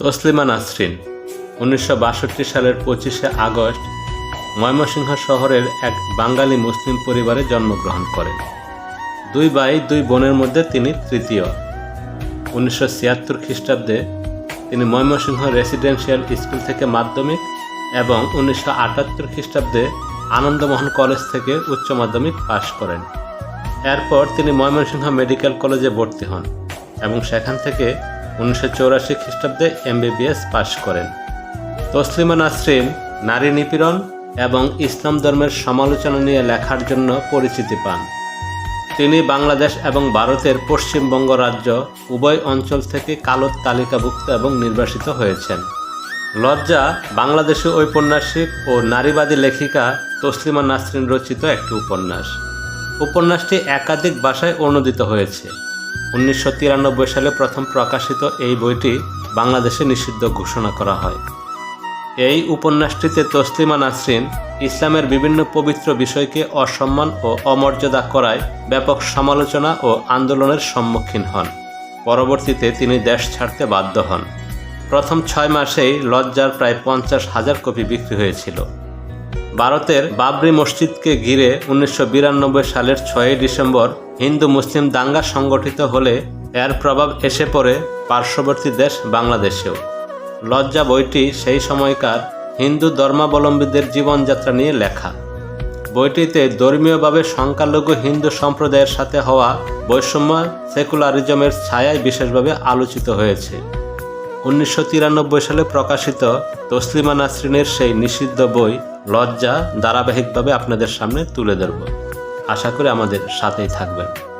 তসলিমা নাসরিন, উনিশশো বাষট্টি সালের পঁচিশে আগস্ট ময়মনসিংহ শহরের এক বাঙালি মুসলিম পরিবারে জন্মগ্রহণ করেন। দুই ভাই, দুই বোনের মধ্যে তিনি তৃতীয়। উনিশশো ছিয়াত্তর খ্রিস্টাব্দে তিনি ময়মনসিংহ রেসিডেন্সিয়াল স্কুল থেকে মাধ্যমিক এবং উনিশশো আটাত্তর খ্রিস্টাব্দে আনন্দমোহন কলেজ থেকে উচ্চ মাধ্যমিক পাশ করেন। এরপর তিনি ময়মনসিংহ মেডিকেল কলেজে ভর্তি হন এবং সেখান থেকে উনিশশো চৌরাশি খ্রিস্টাব্দে এমবিবিএস পাশ করেন। তসলিমা নাসরিন নারী নিপীড়ন এবং ইসলাম ধর্মের সমালোচনা নিয়ে লেখার জন্য পরিচিতি পান। তিনি বাংলাদেশ এবং ভারতের পশ্চিমবঙ্গ রাজ্য উভয় অঞ্চল থেকে কালোর তালিকাভুক্ত এবং নির্বাসিত হয়েছেন। লজ্জা বাংলাদেশি ঔপন্যাসিক ও নারীবাদী লেখিকা তসলিমা নাসরিন রচিত একটি উপন্যাস। উপন্যাসটি একাধিক ভাষায় অনুদিত হয়েছে। উনিশশো তিরানব্বই সালে প্রথম প্রকাশিত এই বইটি বাংলাদেশে নিষিদ্ধ ঘোষণা করা হয়। এই উপন্যাসটিতে তসলিমা নাসরিন ইসলামের বিভিন্ন পবিত্র বিষয়কে অসম্মান ও অমর্যাদা করায় ব্যাপক সমালোচনা ও আন্দোলনের সম্মুখীন হন। পরবর্তীতে তিনি দেশ ছাড়তে বাধ্য হন। প্রথম ছয় মাসেই লজ্জার প্রায় পঞ্চাশ হাজার কপি বিক্রি হয়েছিল। ভারতের বাবরি মসজিদকে ঘিরে উনিশশো বিরানব্বই সালের ছয়ই ডিসেম্বর হিন্দু মুসলিম দাঙ্গা সংগঠিত হলে এর প্রভাব এসে পড়ে পার্শ্ববর্তী দেশ বাংলাদেশেও। লজ্জা বইটি সেই সময়কার হিন্দু ধর্মাবলম্বীদের জীবনযাত্রা নিয়ে লেখা। বইটিতে ধর্মীয়ভাবে সংখ্যালঘু হিন্দু সম্প্রদায়ের সাথে হওয়া বৈষম্য সেকুলারিজমের ছায়ায় বিশেষভাবে আলোচিত হয়েছে। উনিশশো তিরানব্বই সালে প্রকাশিত তসলিমা নাসরিনের সেই নিষিদ্ধ বই লজ্জা ধারাবাহিকভাবে আপনাদের সামনে তুলে ধরব। আশা করি আমাদের সাথেই থাকবেন।